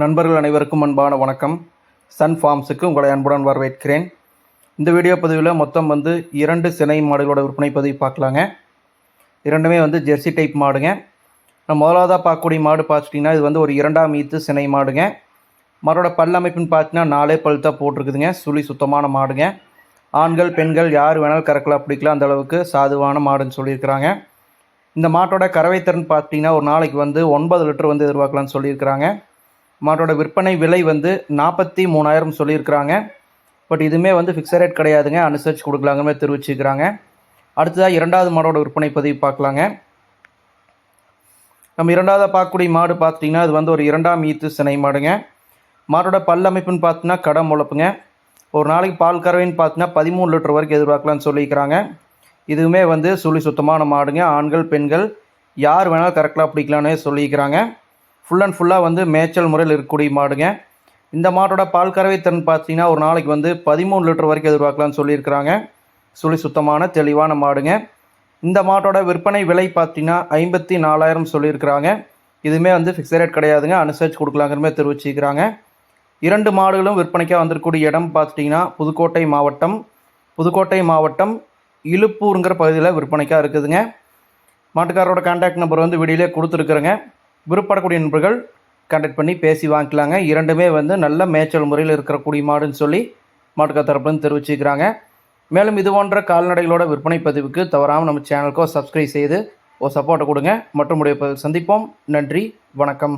நண்பர்கள் அனைவருக்கும் அன்பான வணக்கம். சன் ஃபார்ம்ஸுக்கு உங்களை அன்புடன் வரவேற்கிறேன். இந்த வீடியோ பதிவில் மொத்தம் வந்து இரண்டு சினை மாடுகளோட விற்பனை பதிவு பார்க்கலாங்க. இரண்டுமே வந்து ஜெர்சி டைப் மாடுங்க. நம்ம முதலாவதாக பார்க்கக்கூடிய மாடு பார்த்துட்டிங்கன்னா இது வந்து ஒரு இரண்டாம் ஈத்து சினை மாடுங்க. மாடோட பல் அமைப்புன்னு பார்த்தீங்கன்னா நாலே பல் தான் போட்டிருக்குதுங்க. சுழி சுத்தமான மாடுங்க. ஆண்கள் பெண்கள் யார் வேணாலும் கறக்கலாம் பிடிக்கலாம். அந்த அளவுக்கு சாதுவான மாடுன்னு சொல்லியிருக்கிறாங்க. இந்த மாட்டோட கறவை திறன் பார்த்தீங்கன்னா ஒரு நாளைக்கு வந்து ஒன்பது லிட்டர் வந்து எதிர்பார்க்கலாம்னு சொல்லியிருக்கிறாங்க. மாட்டோட விற்பனை விலை வந்து நாற்பத்தி மூணாயிரம் சொல்லியிருக்கிறாங்க. பட் இதுவுமே வந்து ஃபிக்ஸட் ரேட் கிடையாதுங்க. அனுசரித்து கொடுக்கலாங்கமே தெரிவிச்சுக்கிறாங்க அடுத்ததாக இரண்டாவது மாடோட விற்பனை பதிவு பார்க்கலாங்க. நம்ம இரண்டாவதாக பார்க்கக்கூடிய மாடு பார்த்துட்டிங்கன்னா அது வந்து ஒரு இரண்டாம் ஈத்து சினை மாடுங்க. மாடோட பல் அமைப்புன்னு பார்த்தீங்கன்னா கடம் முளப்புங்க ஒரு நாளைக்கு பால் கறவைன்னு பார்த்தீங்கன்னா பதிமூணு லிட்டர் வரைக்கும் எதிர்பார்க்கலாம்னு சொல்லியிருக்கிறாங்க. இதுவுமே வந்து சுழி சுத்தமான மாடுங்க. ஆண்கள் பெண்கள் யார் வேணாலும் கரெக்டாக பிடிக்கலான்னு சொல்லியிருக்கிறாங்க. ஃபுல் அண்ட் ஃபுல்லாக வந்து மேய்ச்சல் முறையில் இருக்கக்கூடிய மாடுங்க. இந்த மாட்டோட பால் கறவை திறன் பார்த்தீங்கன்னா ஒரு நாளைக்கு வந்து பதிமூணு லிட்டர் வரைக்கும் எதிர்பார்க்கலாம்னு சொல்லியிருக்கிறாங்க. சுழி சுத்தமான தெளிவான மாடுங்க. இந்த மாட்டோட விற்பனை விலை பார்த்தீங்கன்னா ஐம்பத்தி நாலாயிரம் சொல்லியிருக்கிறாங்க. இதுவுமே வந்து ஃபிக்ஸட் ரேட் கிடையாதுங்க. அனுசரித்து கொடுக்கலாங்கிற மாதிரி இரண்டு மாடுகளும் விற்பனைக்காக வந்திருக்கக்கூடிய இடம் பார்த்துட்டிங்கன்னா புதுக்கோட்டை மாவட்டம் புதுக்கோட்டை மாவட்டம் இழுப்பூருங்கிற பகுதியில் விற்பனைக்காக இருக்குதுங்க. மாட்டுக்காரரோட கான்டாக்ட் நம்பர் வந்து வீடியோலே கொடுத்துருக்குறேங்க. விருப்பப்படக்கூடிய நண்பர்கள் கண்டக்ட் பண்ணி பேசி வாங்கிக்கலாங்க. இரண்டுமே வந்து நல்ல மேய்ச்சல் முறையில் இருக்கிற மாடுன்னு சொல்லி மாட்டுக்கார் தரப்புலேருந்து தெரிவிச்சுக்கிறாங்க. மேலும் இது போன்ற கால்நடைகளோட விற்பனை பதிவுக்கு தவறாமல் நம்ம சேனலுக்கோ சப்ஸ்கிரைப் செய்து ஒரு சப்போர்ட்டை கொடுங்க. மற்றும் உடைய சந்திப்போம். நன்றி. வணக்கம்.